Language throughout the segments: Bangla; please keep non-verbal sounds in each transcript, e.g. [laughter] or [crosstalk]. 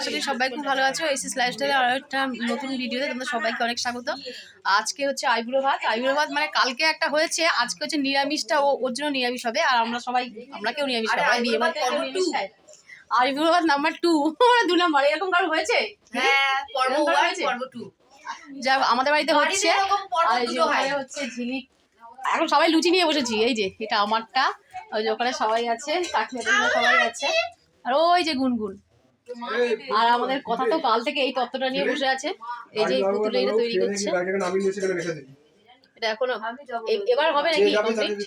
আশা করি সবাই খুব ভালো আছো। এসিস লাইফস্টাইলে আরও একটা নতুন ভিডিওতে তোমাদের সবাইকে অনেক স্বাগত। আজকে হচ্ছে আইবুড়ো ভাত। আইবুড়ো ভাত মানে কালকে একটা হয়েছে। আজকে হচ্ছে নিরামিষটা ও ওর জন্য নিরামিষ হবে। আর আমরা সবাই আমরা কেউ নিরামিষ খাব বিয়ে ভাত টু আইবুড়ো ভাত নাম্বার টু [laughs] দু নাম্বার এরকম কারও হয়েছে? হ্যাঁ পর্ব? পর্ব টু যা আমাদের বাড়িতে হচ্ছে। হচ্ছে ঝিলিক এখন সবাই লুচি নিয়ে বসেছি। এই যে এটা আমারটা। ওই যে ওখানে সবাই আছে। কাকিমাদের সবাই আছে। আর ওই যে গুনগুন। আর আমাদের কথা তো কাল থেকে এই তত্ত্বটা নিয়ে বসে আছে। এই যে পুতুল এটা তৈরি করছে। এটা এখনও এবার হবে নাকি complete?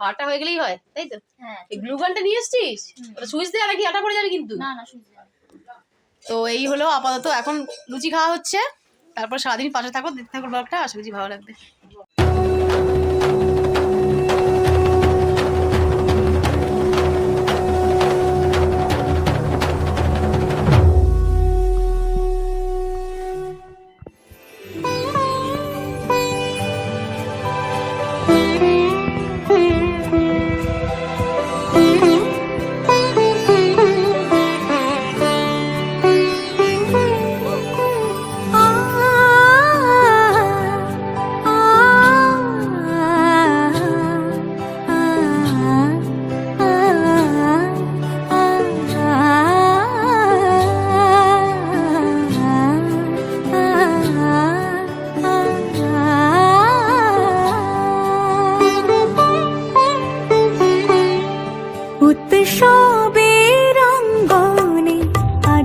হাড়টা হয়ে। গেলেই হয় তাই তো? হ্যাঁ। এই গ্লু গানটা নিয়ে এসছিস? ওটা সুইচ দেওয়া নাকি? আটা পড়ে যাবে কিন্তু। না না শুনছি তো এই হলো আপাতত। এখন লুচি খাওয়া হচ্ছে। তারপর সারাদিন পাশে থাকো দেখতে থাকো ব্লগটা। আশা করছি ভালো লাগবে।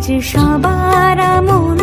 আজ সবার মন্ত্র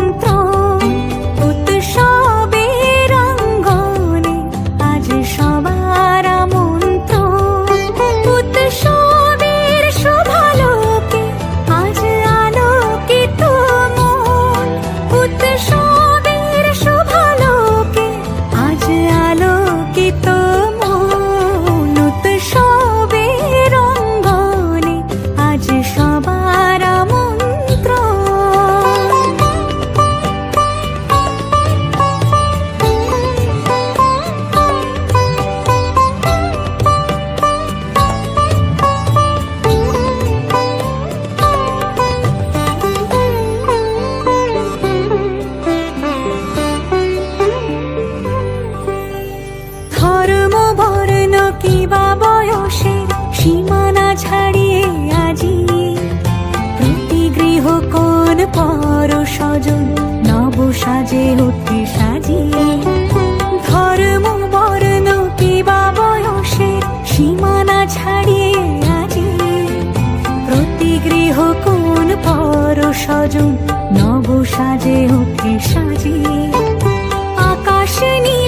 পর স্বজন নব সাজে ওকে সাজিয়ে আকাশ নীলে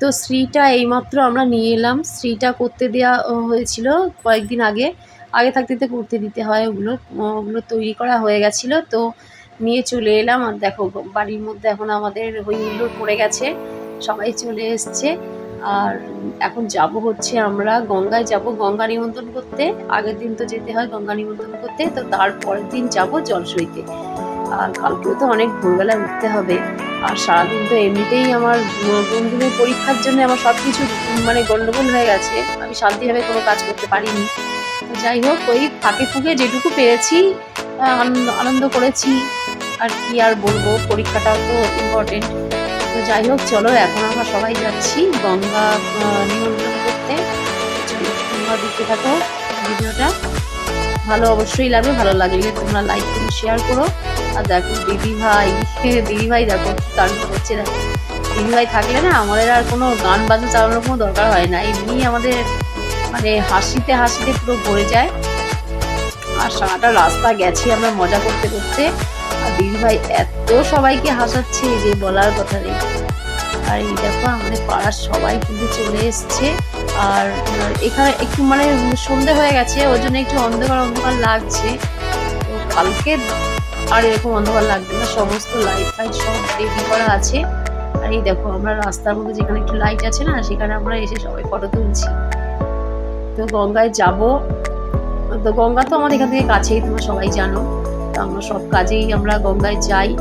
তো শ্রীটা এইমাত্র আমরা নিয়ে এলাম। শ্রীটা করতে দেওয়া হয়েছিল কয়েকদিন আগে। আগে থাকতে করতে দিতে হয়, ওগুলো ওগুলো তৈরি করা হয়ে গেছিল। তো নিয়ে চলে এলাম। আর দেখো, বাড়ির মধ্যে এখন আমাদের হই হুল্লোড় পড়ে গেছে। সবাই চলে এসছে। আর এখন যাব হচ্ছে আমরা গঙ্গায় যাব গঙ্গা নিমন্ত্রণ করতে। আগের দিন তো যেতে হয় গঙ্গা নিমন্ত্রণ করতে। তো তারপরের দিন যাব জল সইতে আর কালকেও তো অনেক ভোরবেলা উঠতে হবে। আর সারাদিন তো এমনিতেই আমার বন্ধুদের পরীক্ষার জন্য আমার সব কিছু মানে গণ্ডগোল হয়ে গেছে। আমি শান্তিভাবে কোনো কাজ করতে পারিনি। যাই হোক ওই ফাঁকে ফুঁকে যেটুকু আহ, আনন্দ করেছি। আর কি আর বলব পরীক্ষাটাও তো ইম্পর্টেন্ট তো যাই হোক চলো এখন আমরা সবাই যাচ্ছি গঙ্গা নিমন্ত্রণ করতে। তোমরা দেখতে থাকো ভিডিওটা। ভালো অবশ্যই লাগবে ভালো লাগলে তোমরা লাইক করো শেয়ার করো। আর দেখো দিদি ভাই দিদি ভাই দেখো গান করছে দেখো দিদি ভাই থাকলে না আমাদের আর কোনো গান বাজনা চালানোর কোনো দরকার হয় না। এমনি আমাদের মানে হাসিতে হাসিতে পুরো ভরে যায়। আর সারাটা রাস্তা গেছি আমরা মজা করতে করতে। আর দিদি ভাই এত সবাইকে হাসাচ্ছে যে বলার কথা নেই। আর এই দেখো আমাদের পাড়ার সবাই কিন্তু চলে এসছে। আর এখানে একটু মানে সন্ধে হয়ে গেছে ওই জন্য একটু অন্ধকার অন্ধকার লাগছে। তো কালকে আর এরকম অন্ধকার লাগবে না, সমস্ত লাইট ফাইট সব রেডি করা আছে? আর এই দেখো, আমরা রাস্তার মধ্যে যেখানে একটু লাইট আছে না, সেখানে আমরা এসে সবাই ফটো তুলছি। তো গঙ্গায় যাব। তো গঙ্গা তো আমাদের এখান থেকে কাছেই, তোমরা সবাই জানো। তো আমরা সব কাজেই আমরা গঙ্গায় যাই।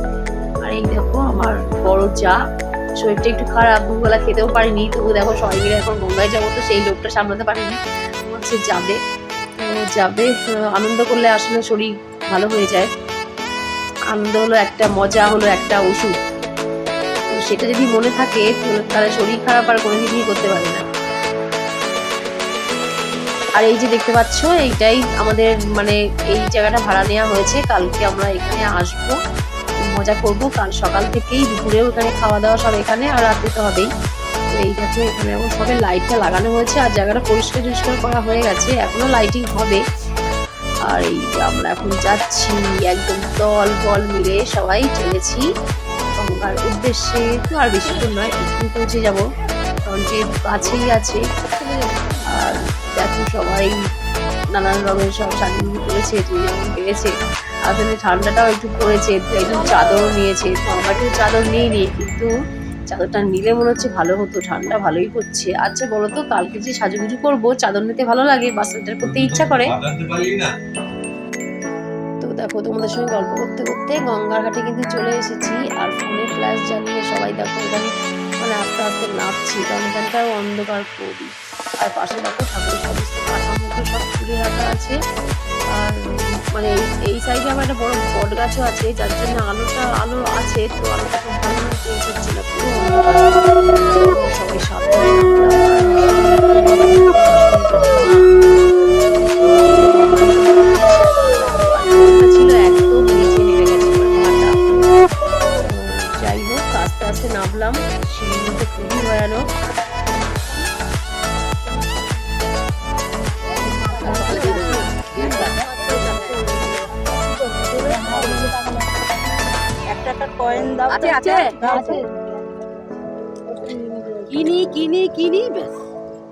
আর এই দেখো, আমার বড় যা। শরীরটা একটু খারাপ দুবেলা খেতেও পারিনি। তবু দেখো, সবাই মিলে এখন গঙ্গায় যাব, তো সেই লোকটা সামলাতে পারিনি। হচ্ছে যাবে। যাবে আনন্দ করলে আসলে শরীর ভালো হয়ে যায়। আনন্দ হলো একটা মজা হলো, একটা ওষুধ। তো সেটা যদি মনে থাকে, তাহলে শরীর খারাপ আর কোনো কিছুই করতে পারে না। আর এই যে দেখতে পাচ্ছ, এইটাই আমাদের মানে এই জায়গাটা ভাড়া নেওয়া হয়েছে। কালকে আমরা এখানে আসব, মজা করব। কাল সকাল থেকেই দুপুরেও এখানে খাওয়া দাওয়া সব এখানে আর রাতে তো হবেই। তো এই দেখো, এখানে এখন সবে লাইটটা লাগানো হয়েছে। আর জায়গাটা পরিষ্কার টরিষ্কার করা হয়ে গেছে। এখনও লাইটিং হবে। আর এই যে আমরা এখন যাচ্ছি একদম দল বল মিলে সবাই চলেছি। গঙ্গার উদ্দেশ্যে তো আর বেশি বেশিক্ষণ নয়, একটু পৌঁছে যাব। কারণ যে কাছেই আছে, আর দেখো সবাই নানান রঙের সব শাড়ি পরেছে যে যেমন পেরেছে। আসলে ঠান্ডাটাও একটু পড়েছে, একটু চাদরও নিয়েছে। তো আমরা চাদর নিয়ে নিই কিন্তু চাদরটা নিলে মনে হচ্ছে ভালো হতো, ঠান্ডা ভালোই পড়ছে। আচ্ছা বলো তো, কালকে যে সাজুগুজু করব, চাদর নিতে ভালো লাগে বাসনটার করতে ইচ্ছা করে? তো দেখো, তোমাদের সঙ্গে গল্প করতে করতে গঙ্গার ঘাটে কিন্তু চলে এসেছি, আর ফোনে ফ্ল্যাশ জ্বালিয়ে সবাই দেখো এখানে মানে আস্তে আস্তে নাচছি, কারণ এখানটাও অন্ধকার করি আর পাশে দেখো কাঠামোটা সব রাখা আছে। আর মানে এই- সাইডে আমার একটা বড় বট গাছও আছে, যার জন্য আলোটা, আলো আছে, তো আলোটা খুব ভালো মতো পৌঁছচ্ছে না পুরো অন্ধকার। তো কিনি কিনি কিনি বেশ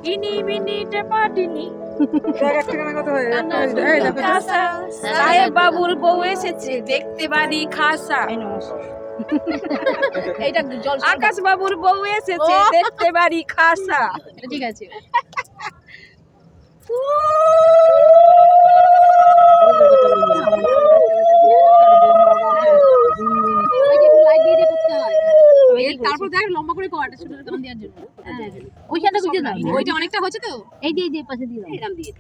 কিনি মিনিটে পাটিনি সাহেব বাবুর বউ এসেছে দেখতে বাড়ি খাসা এইটা জল আকাশ বাবুর বউ এসেছে দেখতে বাড়ি খাসা ঠিক আছে। তারপর দেখ লম্বা করে কর ছোট ছোট দেওয়ার জন্য। ওইখানটা গুজে দাও ওইটা অনেকটা হচ্ছে তো? এই যে এই পাশে দিয়ে দাও। এরকম দিয়ে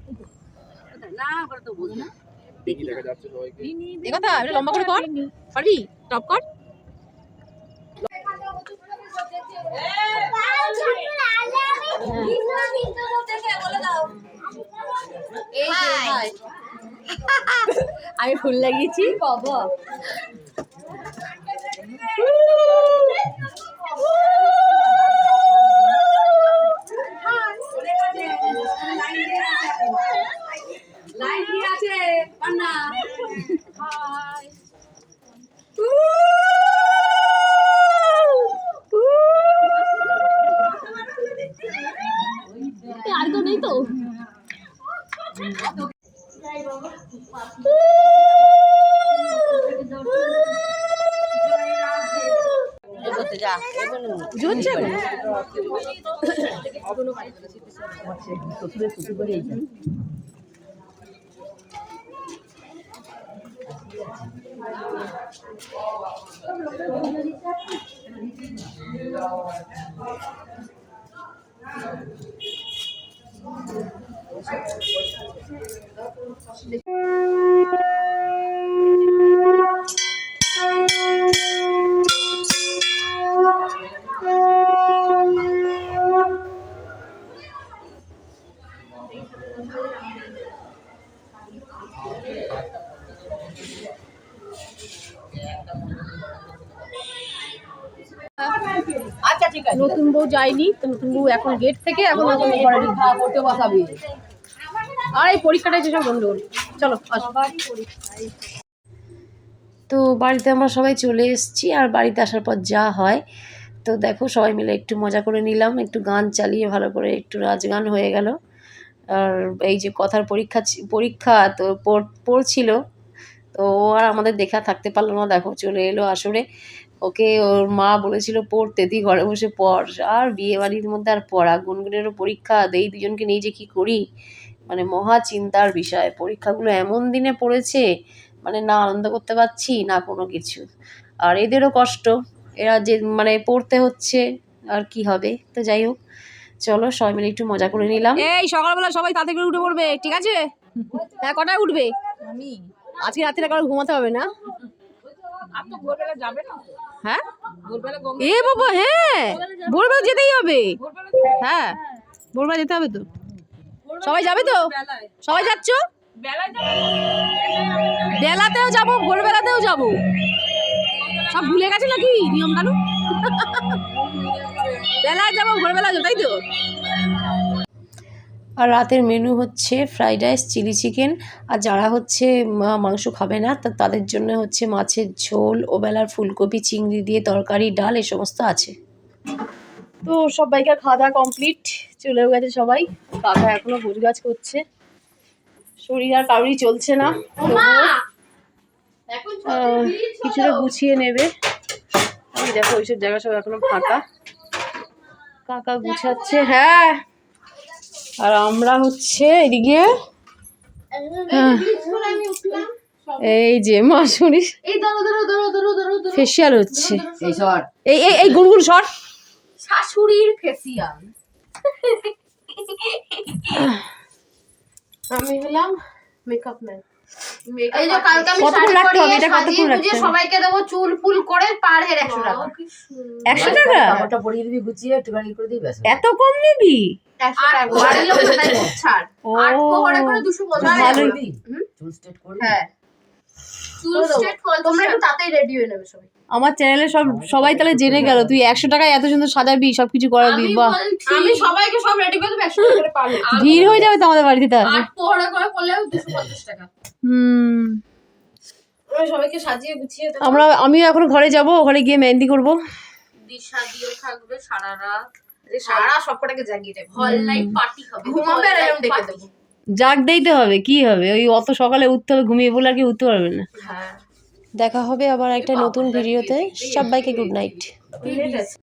না ওটা তো বুঝো না। দেখো তো এটা লম্বা করে কর। পারবি? টপ কর। এই [laughs] আমি ফুল লাগিয়েছি। বাবা। পুজো হচ্ছে এখন? যায়নি তো নতুন বউ এখন গেট থেকে এখন বসাবি। আর এই পরীক্ষাটাই যেসব গন্ডগোল চলো তো বাড়িতে আমরা সবাই চলে এসেছি আর বাড়িতে আসার পর যা হয়। তো দেখো সবাই মিলে একটু মজা করে নিলাম একটু গান চালিয়ে ভালো করে একটু নাচ গান হয়ে গেল। আর এই যে কথার পরীক্ষা ছি- পরীক্ষা তো পড়- পড়ছিল। তো ও আর আমাদের দেখা থাকতে পারল না দেখো চলে এলো আসরে। ওকে ওর মা বলেছিল পড়তে তুই ঘরে বসে পড়। আর বিয়ে বাড়ির মধ্যে আর পড়া। গুনগুনেরও পরীক্ষা এই দুজনকে নিয়ে যে কী করি? মানে মহা চিন্তার বিষয়। পরীক্ষাগুলো এমন দিনে পড়েছে মানে না আনন্দ করতে পারছি না কোনো কিছু। আর এদেরও কষ্ট। এরা যে মানে পড়তে হচ্ছে আর কি হবে? তো যাই হোক চলো সবাই মিলে একটু মজা করে নিলাম। এই সকালবেলা সবাই তাতে করে উঠে পড়বে। ঠিক আছে? হ্যাঁ কটায় উঠবে? আমি। আজকে রাত্রে কারও ঘুমাতে হবে না? হ্যাঁ? এ বাবা হ্যাঁ। ভোরবেলা যেতেই হবে। হ্যাঁ ভোরবেলা যেতে হবে তো। সবাই যাবে তো? সবাই যাচ্ছ? বেলাতেও যাব ভোরবেলাতেও যাব। সব ভুলে গেছে নাকি নিয়ম কানুন? বেলায় যাব ভোরবেলা যাব তাই তো? আর রাতের মেনু হচ্ছে ফ্রাইড রাইস চিলি চিকেন আর যারা হচ্ছে মাংস খাবে না তা তাদের জন্য হচ্ছে মাছের ঝোল ওবেলার ফুলকপি চিংড়ি দিয়ে তরকারি ডাল এ সমস্ত আছে। তো সবাইকার খাওয়া দাওয়া কমপ্লিট চলেও গেছে সবাই। কাকা এখনও ভোজ গাছ করছে। শরীর আর কারোরই চলছে না। কিছুটা গুছিয়ে নেবে। দেখো ওইসব জায়গা সব এখনও ফাঁকা। কাকা গুছাচ্ছে হ্যাঁ। আর আমরা হচ্ছে এদিকে হ্যাঁ, এই যে মা শুনিস ফেসিয়াল হচ্ছে। এই এই এই গুনগুন শর্ট। শাশুড়ির ফেসিয়াল আমি হলাম মেকআপ ম্যান এই যে কালকে আমি শাড়ি পরিয়ে সাজিয়ে গুজিয়ে সবাইকে দেবো চুল ফুল করে পার হেড একশো টাকা। একশো টাকা? ওটা পরিয়ে দিবি গুছিয়ে একটুখানি করে দিবি ব্যাস। এত কম নিবি? হ্যাঁ। চুল স্ট্রেট তোমরা একটু তাড়াতাড়ি রেডি হয়ে নেবে সবাই। আমার চ্যানেলে সব সবাই তাহলে জেনে গেল তুই একশো টাকায় এত সুন্দর সাজাবি সবকিছু করাবি আমি সবাইকে সব রেডি করে দেবো একশো টাকা ভিড় হয়ে যাবে তো আমাদের বাড়িতে তাহলে। আট পোহরে করে করলেও দুশো পঞ্চাশ টাকা। হুম। আমরা সবাইকে সাজিয়ে গুছিয়ে আমরা আমিও এখন ঘরে যাব ঘরে গিয়ে মেহেন্দি করব। দিশা দিয়েও থাকবে সারা রাত। সারা সবকটাকে জাগিয়ে দেবে। হল লাইট পার্টি হবে। ঘুমাবে আর এরকম ডেকে দেবো। জাগ দিতে হবে কি হবে? ওই অত সকালে উঠতে হবে ঘুমিয়ে বলে আর কি উঠতে পারবে না। হ্যাঁ। দেখা হবে আবার একটা নতুন ভিডিওতে। সবাইকে গুড নাইট